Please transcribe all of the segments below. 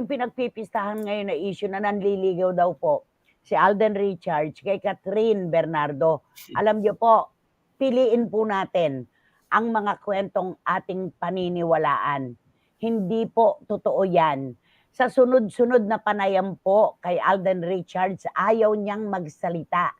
yung pinagpipistahan ngayon na issue na nanliligaw daw po si Alden Richards kay Catherine Bernardo. Alam niyo po, piliin po natin ang mga kwentong ating paniniwalaan. Hindi po totoo yan. Sa sunod-sunod na panayam po kay Alden Richards, ayaw niyang magsalita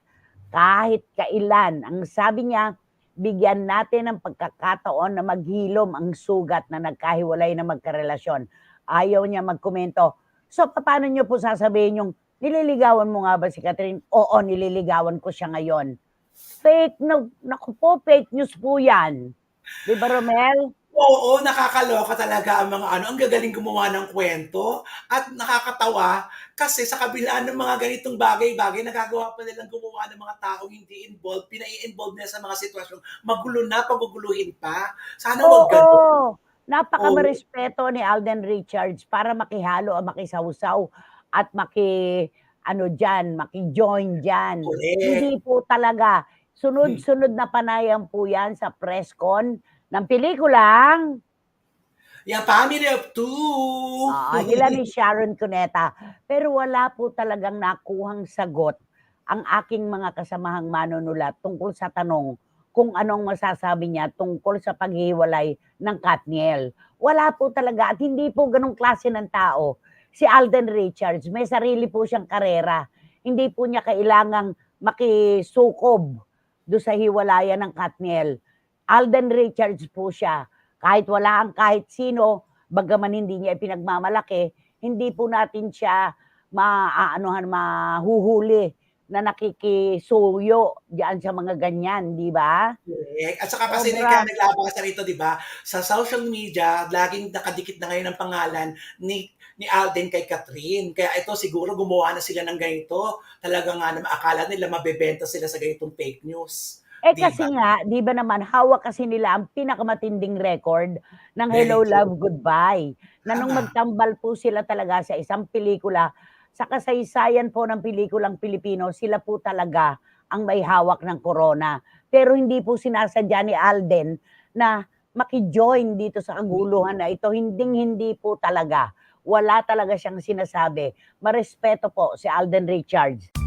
kahit kailan. Ang sabi niya, bigyan natin ng pagkakataon na maghilom ang sugat na nagkahiwalay na magkarelasyon. Ayaw niya magkomento. So, paano niyo po sasabihin yung nililigawan mo nga ba si Catherine? Oo, nililigawan ko siya ngayon. Fake, no, naku po, fake news po yan. Di ba, Romel? Oo, nakakaloka talaga ang mga ano, ang gagaling gumawa ng kwento at nakakatawa kasi sa kabila ng mga ganitong bagay-bagay, nagagawa pa nilang gumawa ng mga taong hindi involved, pinai-involve nila sa mga sitwasyong magulo na, paguguluhin pa. Sana wag ganun. Napaka-respeto ni Alden Richards para makihalo o makisawsaw at maki, ano dyan, maki-join. Correct. Hindi po talaga. Sunod-sunod na panayam po yan sa press con ng pelikulang Yung family of two. Ah, nila ni Sharon Cuneta. Pero wala po talagang nakuhang sagot ang aking mga kasamahang manunulat tungkol sa tanong kung anong masasabi niya tungkol sa paghiwalay ng Katniel. Wala po talaga at hindi po ganong klase ng tao. Si Alden Richards, may sarili po siyang karera. Hindi po niya kailangang makisukob do sa hiwalayan ng Katniel. Alden Richards po siya. Kahit wala ang kahit sino, bagaman hindi niya ipinagmamalaki, hindi po natin siya maaanuhan, mahuhuli na nakikisuyo diyan sa mga ganyan, di ba? Correct. At saka kasi Sobra. kaya naglabas ka rito, di ba? Sa social media, laging nakadikit na ngayon ang pangalan ni ni Alden kay Catherine. Kaya ito siguro gumawa na sila ng ganito. Talaga nga na akala nila mabebenta sila sa ganitong fake news. Eh Di kasi nga, di ba naman, hawak kasi nila ang pinakamatinding record ng Hello. Love, Goodbye. Na nung magtambal po sila talaga sa isang pelikula, sa kasaysayan po ng pelikulang Pilipino, sila po talaga ang may hawak ng corona. Pero hindi po sinasadya ni Alden na makijoin dito sa kaguluhan na ito. Hinding-hindi po talaga. Wala talaga siyang sinasabi. Marespeto po si Alden Richards.